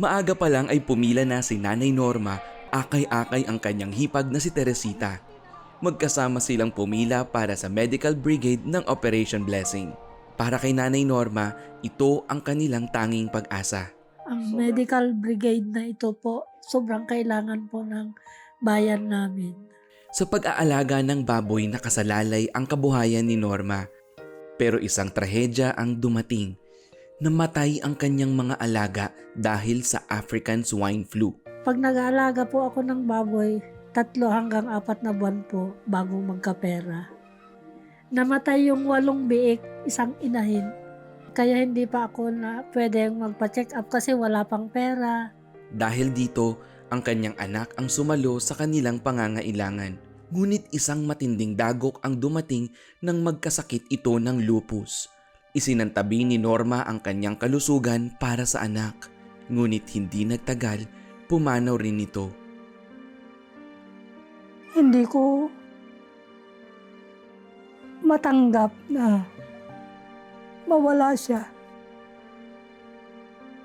Maaga pa lang ay pumila na si Nanay Norma, akay-akay ang kanyang hipag na si Teresita. Magkasama silang pumila para sa medical brigade ng Operation Blessing. Para kay Nanay Norma, ito ang kanilang tanging pag-asa. Ang medical brigade na ito po, sobrang kailangan po ng bayan namin. Sa pag-aalaga ng baboy nakasalalay ang kabuhayan ni Norma. Pero isang trahedya ang dumating. Namatay ang kanyang mga alaga dahil sa African swine flu. Pag nag-aalaga po ako ng baboy, tatlo hanggang apat na buwan po bago magkapera. Namatay yung walong biik, isang inahin. Kaya hindi pa ako na pwedeng magpa-check up kasi wala pang pera. Dahil dito, ang kanyang anak ang sumalo sa kanilang pangangailangan. Ngunit isang matinding dagok ang dumating nang magkasakit ito ng lupus. Isinantabi ni Norma ang kanyang kalusugan para sa anak. Ngunit hindi nagtagal, pumanaw rin ito. Hindi ko matanggap na mawala siya.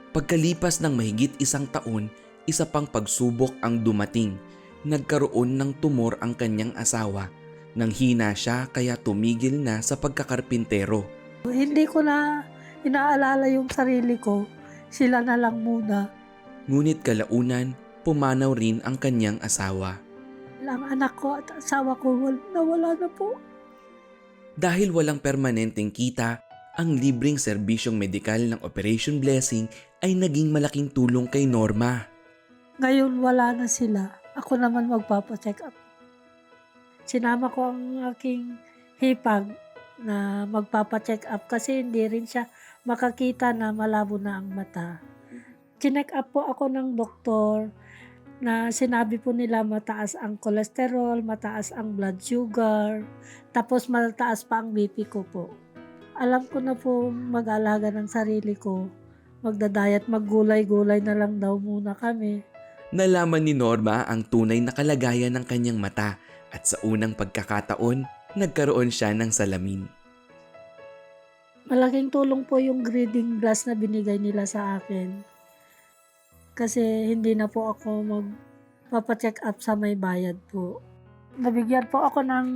Pagkalipas ng mahigit isang taon, isa pang pagsubok ang dumating. Nagkaroon ng tumor ang kanyang asawa. Nang hina siya kaya tumigil na sa pagkakarpintero. Hindi ko na inaalala yung sarili ko. Sila na lang muna. Ngunit kalaunan, pumanaw rin ang kanyang asawa. Ang anak ko at asawa ko wal- nawala na po. Dahil walang permanenteng kita, ang libreng serbisyong medikal ng Operation Blessing ay naging malaking tulong kay Norma. Ngayon wala na sila. Ako naman magpapacheck up. Sinama ko ang aking hipag na magpapacheck up kasi hindi rin siya makakita na malabo na ang mata. Chinek up po ako ng doktor na sinabi po nila mataas ang cholesterol, mataas ang blood sugar, tapos mataas pa ang BP ko po. Alam ko na po mag-alaga ng sarili ko. Magdadayat, maggulay-gulay na lang daw muna kami. Nalaman ni Norma ang tunay na kalagayan ng kanyang mata at sa unang pagkakataon, nagkaroon siya ng salamin. Malaking tulong po yung reading glass na binigay nila sa akin. Kasi hindi na po ako magpapacheck up sa may bayad po. Nabigyan po ako ng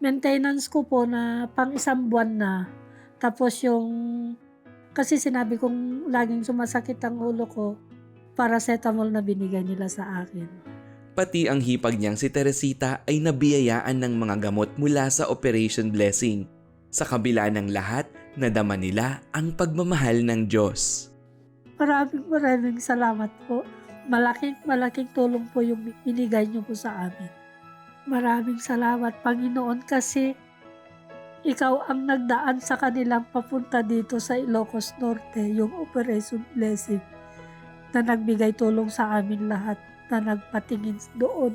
maintenance ko po na pang isang buwan na. Tapos yung, kasi sinabi kong laging sumasakit ang ulo ko, paracetamol na binigay nila sa akin. Pati ang hipag niyang si Teresita ay nabiyayaan ng mga gamot mula sa Operation Blessing. Sa kabila ng lahat, nadama nila ang pagmamahal ng Diyos. Maraming maraming salamat po. Malaking malaking tulong po yung binigay niyo po sa amin. Maraming salamat Panginoon kasi ikaw ang nagdaan sa kanilang papunta dito sa Ilocos Norte, yung Operation Blessing na nagbigay tulong sa amin lahat na nagpatingin doon